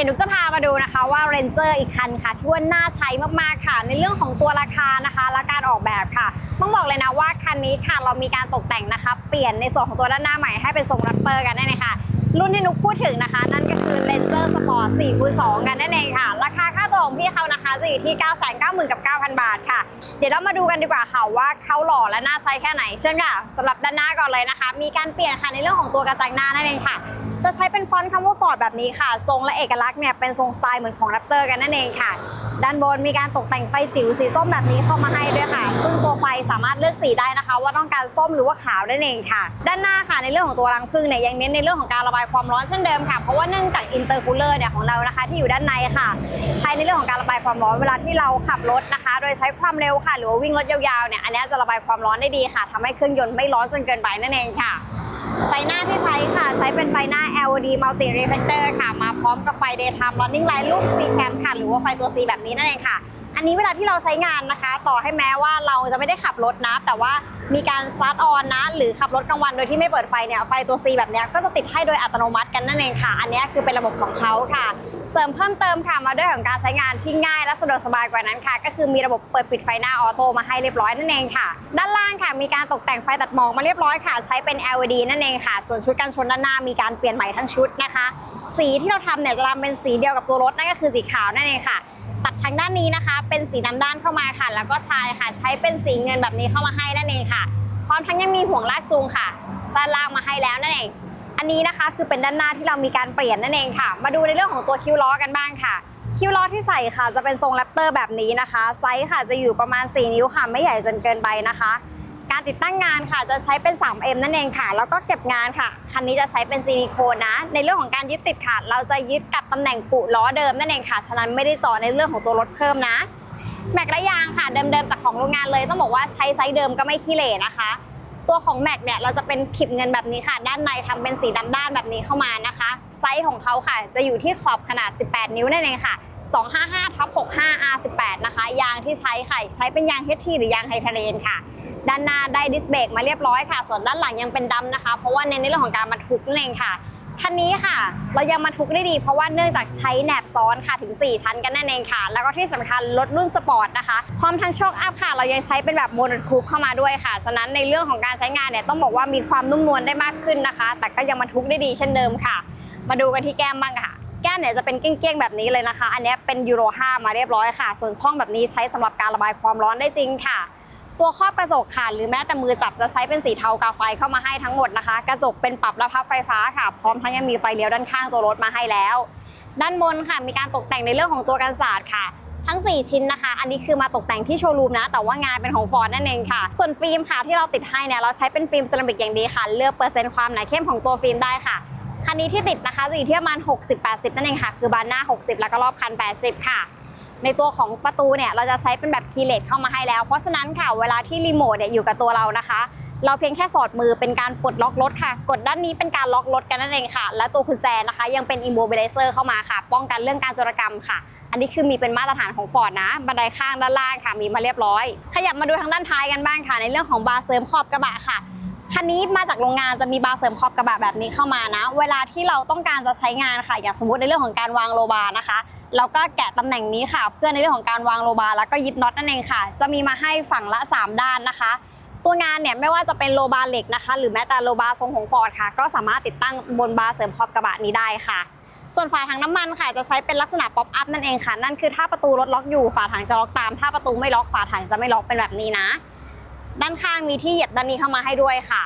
ดี๋ยวนุกจะพามาดูนะคะว่า Ranger อีกคันค่ะ ที่ว่าน่าใช้มากๆค่ะ ในเรื่องของตัวราคานะคะ และการออกแบบค่ะ ต้องบอกเลยนะว่าคันนี้ค่ะเรามีการตกแต่งนะคะ เปลี่ยนในส่วนของตัวด้านหน้าใหม่ให้เป็นทรงแรปเตอร์กันนั่เองค่ะ รุ่นที่นุกพูดถึงนะคะ นั่นก็คือ Ranger Sport 4คูณ2กันนั่นเองค่ะ ราคาค่าตัวของพี่เขานะคะจะอยู่ที่ 9 9 0 0 0กับ9,000 บาทค่ะ เดี๋ยวเรามาดูกันดีกว่าค่ะว่าเขาหล่อและน่าใช้แค่ไหน เช่นค่ะสำหรับด้านหน้าก่อนเลยนะคะ มีการเปลี่ยนค่ะในเรื่องของตัวกระจังหน้านั่นเองค่ะ จะใช้เป็นฟอนต์คำว่า Ford แบบนี้ค่ะ ทรงและเอกลักษณ์เนี่ยเป็นทรงสไตล์เหมือนของ Raptor กันนั่นเองค่ะ ด้านบนมีการตกแต่งไฟจิ๋วสีส้มแบบนี้เข้ามาให้ด้วยค่ะ ซึ่งตัวไฟสามารถเลือกสีได้นะคะ ว่าต้องการส้มหรือว่าขาวนั่นเองค่ะ ด้านหน้าค่ะในเรื่องของตัวรังผึ้งเนี่ยยังเน้นในเรื่องของการระบายความร้อนเช่นเดิมค่ะ เพราะว่าเนื่องจากอินเตอร์คูลเลอร์เนี่ยของเรานะคะที่อยู่ด้านในค่ะ ใช้ในเรื่องของการระบายความร้อนเวลาที่เราขับรถนะคะ โดยใช้ความเร็วค่ะ หรือว่าวิ่งรถยาวๆเนี่ยอันนี้จะระบายความร้อนได้ดีค่ะทำให้เครื่องยนต์ไม่ร้อนจนเกินไปนั่นเองค่ะ ไฟหน้าที่ใช้ค่ะ ใช้เป็นไฟหน้า LED Multi Reflector ค่ะ มาพร้อมกับไฟ Daytime Running Light รูป C cam ค่ะ หรือว่าไฟตัว C แบบนี้นั่นเองค่ะ อันนี้เวลาที่เราใช้งานนะคะ ต่อให้แม้ว่าเราจะไม่ได้ขับรถนะ แต่ว่ามีการ start on นะ หรือขับรถกลางวันโดยที่ไม่เปิดไฟเนี่ย ไฟตัว C แบบนี้ก็จะติดให้โดยอัตโนมัติกันนั่นเองค่ะ อันนี้คือเป็นระบบของเขาค่ะ เสริมเพิ่มเติมค่ะมาด้วยของการใช้งานที่ง่ายและสะดวกสบายกว่านั้นค่ะ ก็คือมีระบบเปิดปิดไฟหน้าออโต้มาให้เรียบร้อยนั่นเองค่ะ ด้านล่างค่ะมีการตกแต่งไฟตัดหมอกมาเรียบร้อยค่ะ ใช้เป็น LED นั่นเองค่ะ ส่วนชุดกันชนด้านหน้ามีการเปลี่ยนใหม่ทั้งชุดนะคะ สีที่เราทำเนี่ยจะทำเป็นสีเดียวกับตัวรถนั่นก็คือสีขาวนั่นเองค่ะตัดทางด้านนี้นะคะ เป็นสีดำด้านเข้ามาค่ะ แล้วก็ชายค่ะ ใช้เป็นสีเงินแบบนี้เข้ามาให้นั่นเองค่ะ พร้อมทั้งยังมีห่วงลากจูงค่ะด้านล่างมาให้แล้วนั่นเอง อันนี้นะคะคือเป็นด้านหน้าที่เรามีการเปลี่ยนนั่นเองค่ะ มาดูในเรื่องของตัวคิ้วล้อกันบ้างค่ะ คิ้วล้อที่ใส่ค่ะจะเป็นทรงแรปเตอร์แบบนี้นะคะ ไซส์ค่ะจะอยู่ประมาณ 4 นิ้วค่ะ ไม่ใหญ่จนเกินไปนะคะ การติดตั้งงานค่ะจะใช้เป็น 3M นั่นเองค่ะ แล้วก็เก็บงานค่ะ คันนี้จะใช้เป็นซิลิโคนนะ ในเรื่องของการยึดติดค่ะ เราจะยึดกับตำแหน่งปุล้อเดิมนั่นเองค่ะ ฉะนั้นไม่ได้จาะในเรื่องของตัวรถเพิ่มนะ แม็กและยางค่ะเดิมๆจากของโรงงานเลย ต้องบอกว่าใช้ไซส์เดิมก็ไม่ขี้เหร่นะคะ ตัวของแม็กเนี่ยเราจะเป็นขีบเงินแบบนี้ค่ะ ด้านในทำเป็นสีดำด้านแบบนี้เข้ามานะคะ ไซส์ของเขาค่ะ จะอยู่ที่ขอบขนาด 18 นิ้วนั่นเองค่ะ 255ทับ65 R18 นะคะ ยางที่ใช้ค่ะใช้เป็นยาง HT หรือยางไฮเทเรนค่ะ ด้านหน้าได้ดิสเบรกมาเรียบร้อยค่ะ ส่วนด้านหลังยังเป็นดำนะคะ เพราะว่าเน้นในเรื่องของการบรรทุกนั่นเองค่ะ คันนี้ค่ะ เรายังบรรทุกได้ดี เพราะว่าเนื่องจากใช้แหนบซ้อนค่ะถึง 4 ชั้นกันนั่นเองค่ะ แล้วก็ที่สำคัญรถรุ่นสปอร์ตนะคะ พร้อมทั้งโชคอัพค่ะ เรายังใช้เป็นแบบโมโนคูปเข้ามาด้วยค่ะ ฉะนั้นในเรื่องของการใช้งานเนี่ยต้องบอกว่ามีความนุ่มนวลได้มากขึ้นนะคะ แต่ก็ยังบรรทุกได้ดีเช่นเดิมค่ะ มาดูกันที่แก้มบ้างค่ะแก้มเนี่ยจะเป็นเก้งๆแบบนี้เลยนะคะ อันนี้เป็นยูโร5มาเรียบร้อยค่ะ ส่วนช่องแบบนี้ใช้สำหรับการระบายความร้อนได้จริงค่ะ ตัวครอบกระจกค่ะ หรือแม้แต่มือจับจะใช้เป็นสีเทากาไฟเข้ามาให้ทั้งหมดนะคะ กระจกเป็นปรับและพับไฟฟ้าค่ะ พร้อมทั้งยังมีไฟเลี้ยวด้านข้างตัวรถมาให้แล้ว ด้านบนค่ะ มีการตกแต่งในเรื่องของตัวกันศาสตร์ค่ะ ทั้ง 4 ชิ้นนะคะ อันนี้คือมาตกแต่งที่โชว์รูมนะ แต่ว่างานเป็นของฟอร์ดนั่นเองค่ะ ส่วนฟิล์มค่ะที่เราติดให้เนี่ยเราใช้เป็นฟิล์มเซรามิกอย่างดีค่ะ เลือกเปอร์เซ็นต์ความหนาเข้มของตัวฟิล์มได้ค่ะคันนี้ที่ติดนะคะจะอยู่ที่ประมาณ60-80 นั่นเองค่ะ คือบานหน้า 60 แล้วก็รอบคัน 80 ค่ะ ในตัวของประตูเนี่ยเราจะใช้เป็นแบบคีย์เลสเข้ามาให้แล้ว เพราะฉะนั้นค่ะเวลาที่รีโมทเนี่ยอยู่กับตัวเรานะคะ เราเพียงแค่สอดมือเป็นการปลดล็อกรถค่ะ กดด้านนี้เป็นการล็อกรถกันนั่นเองค่ะ และตัวกุญแจนะคะยังเป็น immobilizer เข้ามาค่ะ ป้องกันเรื่องการโจรกรรมค่ะอันนี้คือมีเป็นมาตรฐานของ Ford นะ บันไดข้างด้านล่างค่ะ มีมาเรียบร้อย ขยับมาดูทางด้านท้ายกันบ้างค่ะ ในเรื่องของบาร์เสริมขอบกระบะค่ะ คันนี้มาจากโรงงานจะมีบาร์เสริมขอบกระบะแบบนี้เข้ามานะ เวลาที่เราต้องการจะใช้งานค่ะ อย่างสมมติในเรื่องของการวางโลบาร์นะคะ เราก็แกะตำแหน่งนี้ค่ะ เพื่อในเรื่องของการวางโลบาร์แล้วก็ยึดน็อตนั่นเองค่ะ จะมีมาให้ฝั่งละ 3 ด้านนะคะ ตัวงานเนี่ยไม่ว่าจะเป็นโลบาร์เหล็กนะคะ หรือแม้แต่โลบาร์ทรงของฟอร์ดค่ะ ก็สามารถติดตั้งบนบาร์เสริมขอบกระบะนี้ได้ค่ะ ส่วนฝาถังน้ำมันค่ะ จะใช้เป็นลักษณะป๊อปอัพนั่นเองค่ะ นั่นคือถ้าประตูรถล็อกอยู่ฝาถังจะล็อกตาม ถ้าประตูไม่ล็อกฝาถังจะไม่ล็อกเป็นแบบนี้นะ ด้านข้างมีที่เหยียบด้านนี้เข้ามาให้ด้วยค่ะ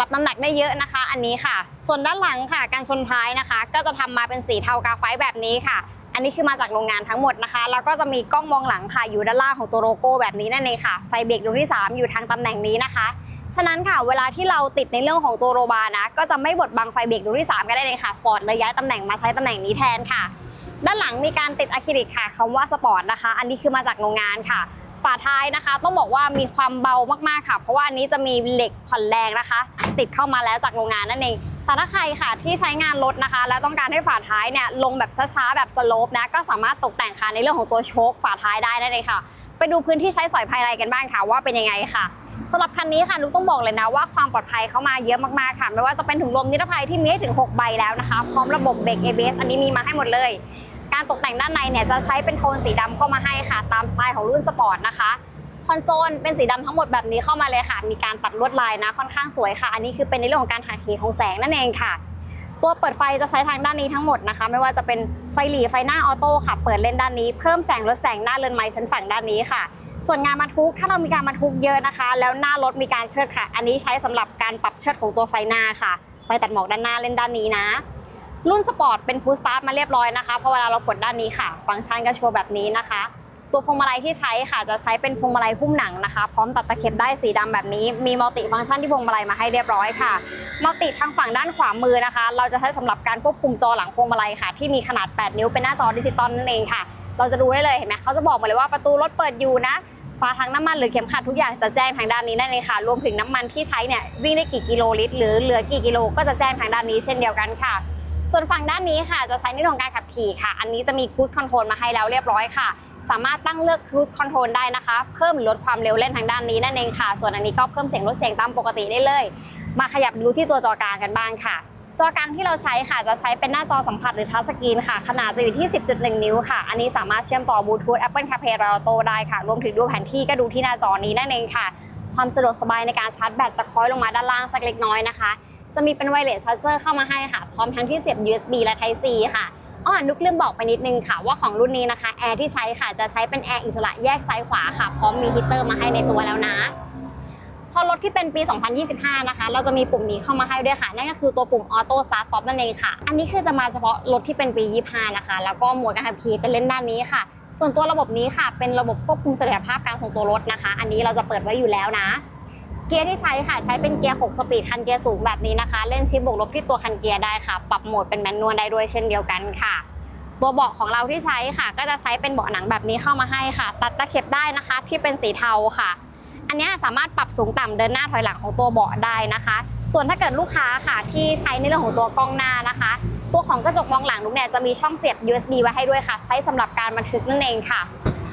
รับน้ำหนักได้เยอะนะคะ อันนี้ค่ะ ส่วนด้านหลังค่ะ การชนท้ายนะคะ ก็จะทำมาเป็นสีเทากาไฟแบบนี้ค่ะ อันนี้คือมาจากโรงงานทั้งหมดนะคะ แล้วก็จะมีกล้องมองหลังค่ะอยู่ด้านล่างของตัวโลโก้แบบนี้นั่นเองค่ะ ไฟเบรกดวงที่ 3 อยู่ทางตำแหน่งนี้นะคะ ฉะนั้นค่ะเวลาที่เราติดในเรื่องของตัวโรบานะ ก็จะไม่บดบังไฟเบรกดวงที่ 3ก็ได้เลยค่ะฟอร์ดเลยย้ายตำแหน่งมาใช้ตำแหน่งนี้แทนค่ะ ด้านหลังมีการติดอะคริลิกค่ะคำว่าสปอร์ตนะคะ อันนี้คือมาจากโรงงานค่ะ ฝาท้ายนะคะ ต้องบอกว่ามีความเบามากๆค่ะ เพราะว่าอันนี้จะมีเหล็กผ่อนแรงนะคะ ติดเข้ามาแล้วจากโรงงานนั่นเอง แต่ถ้าใครค่ะที่ใช้งานรถนะคะ แล้วต้องการให้ฝาท้ายเนี่ยลงแบบช้าๆแบบสโลปนะก็สามารถตกแต่งค่ะในเรื่องของตัวโชคฝาท้ายได้นั่นเองค่ะ ไปดูพื้นที่ใช้สอยภายในกันบ้างค่ะ ว่าเป็นยังไงค่ะสำหรับคันนี้ค่ะนุกต้องบอกเลยนะว่าความปลอดภัยเข้ามาเยอะมากๆค่ะ ไม่ว่าจะเป็นถุงลมนิรภัยที่มีให้ถึง 6 ใบแล้วนะคะ พร้อมระบบเบรก ABS อันนี้มีมาให้หมดเลย การตกแต่งด้านในเนี่ยจะใช้เป็นโทนสีดำเข้ามาให้ค่ะ ตามสไตล์ของรุ่นสปอร์ตนะคะ คอนโซลเป็นสีดำทั้งหมดแบบนี้เข้ามาเลยค่ะ มีการตัดลวดลายนะค่อนข้างสวยค่ะ อันนี้คือเป็นในเรื่องของการหักเหของแสงนั่นเองค่ะ ตัวเปิดไฟจะใช้ทางด้านนี้ทั้งหมดนะคะ ไม่ว่าจะเป็นไฟหลีไฟหน้าออโต้ค่ะ เปิดเล่นด้านนี้ เพิ่มแสงลดแสงหน้าเรือนไม้ชั้นฝั่งด้านนี้ค่ะ ส่วนงานบรรทุกถ้าเรามีการบรรทุกเยอะนะคะ แล้วหน้ารถมีการเชิดค่ะ อันนี้ใช้สำหรับการปรับเชิดของตัวไฟหน้าค่ะไฟตัดหมอกด้านหน้าเล่นด้านนี้นะรุ่นสปอร์ตเป็นฟูลสตาร์ทมาเรียบร้อยนะคะเพราะเวลาเรากดด้านนี้ค่ะ ฟังก์ชันก็โชว์แบบนี้นะคะ ตัวพวงมาลัยที่ใช้ค่ะจะใช้เป็นพวงมาลัยหุ้มหนังนะคะ พร้อมตัดตะเข็บได้สีดำแบบนี้มีมัลติฟังก์ชันที่พวงมาลัยมาให้เรียบร้อยค่ะมัลติทางฝั่งด้านขวามือนะคะ เราจะใช้สำหรับการควบคุมจอหลังพวงมาลัยค่ะ ที่มีขนาด 8 นิ้วเป็นหน้าจอดิจิตอลนั่นเองค่ะ เราจะดูได้เลยเห็นไหมเขาจะบอกมาเลยว่าประตูรถเปิดอยู่นะฝาถังน้ำมันหรือเข็มขัดทุกอย่างจะแจ้งทางด้านนี้นั่นเองค่ะ รวมถึงน้ำมันที่ใช้เนี่ยวิ่งได้กี่กิโลลิตรหรือเหลือกี่กิโลก็จะแจ้งทางด้านนี้เช่นเดียวกันค่ะ ส่วนฝั่งด้านนี้ค่ะจะใช้ในเรื่องของการขับขี่ค่ะ อันนี้จะมีค u ู e คอนโทรลมาให้แล้วเรียบร้อยค่ะ สามารถตั้งเลือกค u ู e คอนโทรลได้นะคะ เพิ่มลดความเร็วเล่นทางด้านนี้นั่นเองค่ะ ส่วนอันนี้ก็เพิ่มเสียงลดเสียงตามปกติได้เลย มาขยับดูที่ตัวจอกลางกันบ้างค่ะจอกลางที่เราใช้ค่ะจะใช้เป็นหน้าจอสัมผัสหรือทัชสกรีนค่ะ ขนาดจะอยู่ที่ 10.1 นิ้วค่ะ อันนี้สามารถเชื่อมต่อบลูทูธ Apple CarPlay Auto ได้ค่ะ รวมถึงดูแผนที่ก็ดูที่หน้าจอนี้นั่นเองค่ะ ความสะดวกสบายในการชาร์จแบตจะคล้อยลงมาด้านล่างสักเล็กน้อยนะคะ จะมีเป็นไวเลสชาร์เจอร์เข้ามาให้ค่ะ พร้อมทั้งที่เสียบ USB และ Type C ค่ะ อ้อนุกลืมบอกไปนิดนึงค่ะว่าของรุ่นนี้นะคะแอร์ที่ใช้ค่ะจะใช้เป็นแอร์อิสระแยกซ้ายขวาค่ะพร้อมมีฮีเตอร์มาให้ในตัวแล้วนะพอรถที่เป็นปี 2025 นะคะ เราจะมีปุ่มนี้เข้ามาให้ด้วยค่ะ นั่นก็คือตัวปุ่ม Auto Start Stop นั่นเองค่ะ อันนี้คือจะมาเฉพาะรถที่เป็นปี 25 นะคะ แล้วก็หมดการขับขี่จะเล่นด้านนี้ค่ะ ส่วนตัวระบบนี้ค่ะ เป็นระบบควบคุมเสถียรภาพการทรงตัวรถนะคะ อันนี้เราจะเปิดไว้อยู่แล้วนะ เกียร์ที่ใช้ค่ะใช้เป็นเกียร์ 6 สปีดคันเกียร์สูงแบบนี้นะคะ เล่นชิปบวกลบที่ตัวคันเกียร์ได้ค่ะ ปรับโหมดเป็นแมนนวลได้ด้วยเช่นเดียวกันค่ะ ตัวเบาะของเราที่ใช้ค่ะ ก็จะใช้เป็นเบาะหนังแบบนี้เข้ามาให้ค่ะ ตัดตะเข็บได้นะคะ ที่เป็นสีเทาค่ะ อันนี้สามารถปรับสูงต่ำเดินหน้าถอยหลังของตัวเบาะได้นะคะ ส่วนถ้าเกิดลูกค้าค่ะ ที่ใช้ในเรื่องของตัวกล้องหน้านะคะ ตัวของกระจกมองหลังนุกเนี่ยจะมีช่องเสียบ USB ไว้ให้ด้วยค่ะ ใช้สำหรับการบันทึกนั่นเองค่ะ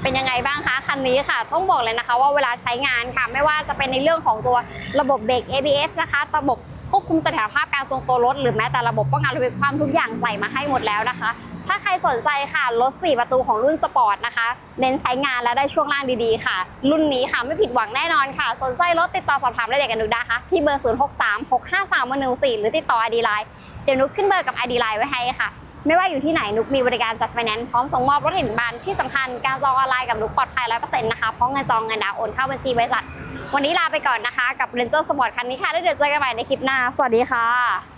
เป็นยังไงบ้างคะคันนี้ค่ะ ต้องบอกเลยนะคะว่าเวลาใช้งานค่ะ ไม่ว่าจะเป็นในเรื่องของตัวระบบเบรก ABS นะคะ ระบบควบคุมเสถียรภาพการทรงตัวรถ หรือแม้แต่ระบบป้องกันรถความทุกอย่างใส่มาให้หมดแล้วนะคะ ถ้าใครสนใจค่ะรถ 4 ประตูของรุ่นสปอร์ตนะคะ เน้นใช้งานและได้ช่วงล่างดีๆค่ะ รุ่นนี้ค่ะไม่ผิดหวังแน่นอนค่ะ สนใจรถติดต่อสอบถามรายละเอียดกันดูได้ค่ะที่เบอร์ 0 6 3 6 5 3 1 1 4หรือติดต่อ ID Line เดี๋ยวนุกขึ้นเบอร์กับ ID Line ไว้ให้ค่ะ ไม่ว่าอยู่ที่ไหนนุกมีบริการจัดไฟแนนซ์พร้อมส่งมอบรถถึงบ้านที่สำคัญการจองออนไลน์กับนุกปลอดภัยร้อยเปอร์เซ็นต์นะคะเพราะเงินจองเงินดาวน์โอนเข้าบัญชีบริษัทวันนี้ลาไปก่อนนะคะ กับเรนเจอร์สปอร์ตคันนี้ค่ะแล้วเดี๋ยวเจอกันใหม่ในคลิปหน้า สวัสดีค่ะ